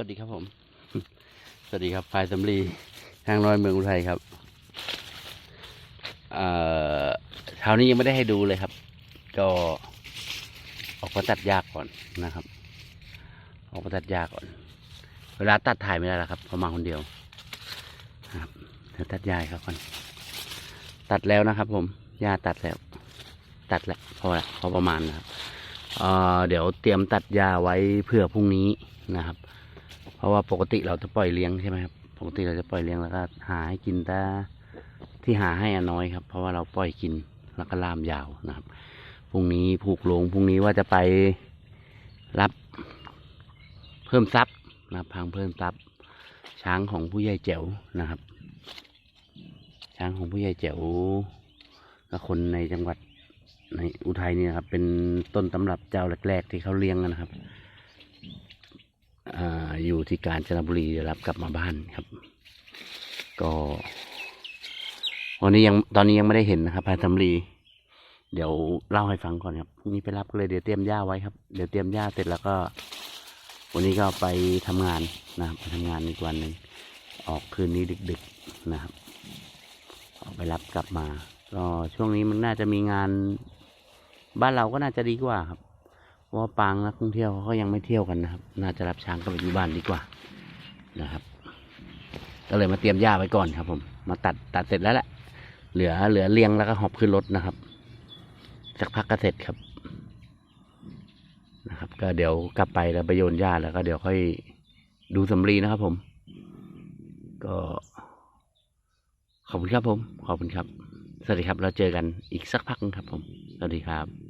วัสดีครับผม สวัสดีครับพายสำลีทางน้อยเมืองอุทัยครับเอ่อเช้านี้ยังไม่ได้ให้ดูเลยครับ ก็ออกมาตัดหญ้าก่อนนะครับ ออกมาตัดหญ้าก่อน เวลาตัดถ่ายไม่ได้แล้วครับเพราะมาคนเดียวครับเดี๋ยวตัดหญ้าครับก่อนตัดแล้วนะครับ ผมหญ้าตัดแล้ว ตัดแล้วพอละพอประมาณนะครับเอ่อเดี๋ยวเตรียมตัดหญ้าไว้เพื่อพรุ่งนี้นะครับ เพราะว่าปกติเราจะปล่อยเลี้ยงใช่ไหมครับปกติเราจะปล่อยเลี้ยงแล้วก็หาให้กินแต่ที่หาให้อะน้อยครับ เพราะว่าเราปล่อยกินแล้วก็ล่ามยาวนะครับพรุ่งนี้ผูกโลงพรุ่งนี้ว่าจะไปรับเพิ่มทรัพย์นะครับพังเพิ่มทรัพย์ ช้างของผู้ใหญ่แจ๋วนะครับ ช้างของผู้ใหญ่แจ๋วและคนในจังหวัดในอุทัยเนี่ยครับ เป็นต้นตำรับเจ้าแรก ๆ ที่เขาเลี้ยงกันนะครับ ออยู่ที่กาญจนบุรีเดี๋ยวรับกลับมาบ้านครับ ก็วันนี้ยังตอนนี้ยังไม่ได้เห็นนะครับพายสำลีเดี๋ยวเล่าให้ฟังก่อนครับพรุ่งนี้ไปรับก็เลยเดี๋ยวเตรียมหญ้าไว้ครับเดี๋ยวเตรียมหญ้าเสร็จแล้วก็ วันนี้ก็ไปทำงานนะครับไปทำงานอีกวันหนึ่งออกคืนนี้ดึก ๆนะครับออกไปรับกลับมา ก็ช่วงนี้มันน่าจะมีงาน บ้านเราก็น่าจะดีกว่าครับ เพราะว่าปางนักท่องเที่ยวเขาก็ยังไม่เที่ยวกันนะครับ น่าจะรับช้างกลับไปอยู่บ้านดีกว่านะครับ ก็เลยมาเตรียมหญ้าไว้ก่อนครับ ผม มาตัดตัดเสร็จแล้วแหละ เหลือเหลือเลี้ยงแล้วก็หอบขึ้นรถนะครับสักพักก็เสร็จครับนะครับ ก็เดี๋ยวกลับไปแล้วไปโยนหญ้าแล้วก็เดี๋ยวค่อยดูสำลีนะครับ ผม ก็ขอบคุณครับผม ขอบคุณครับ สวัสดีครับ เราเจอกันอีกสักพักนึงครับผม สวัสดีครับ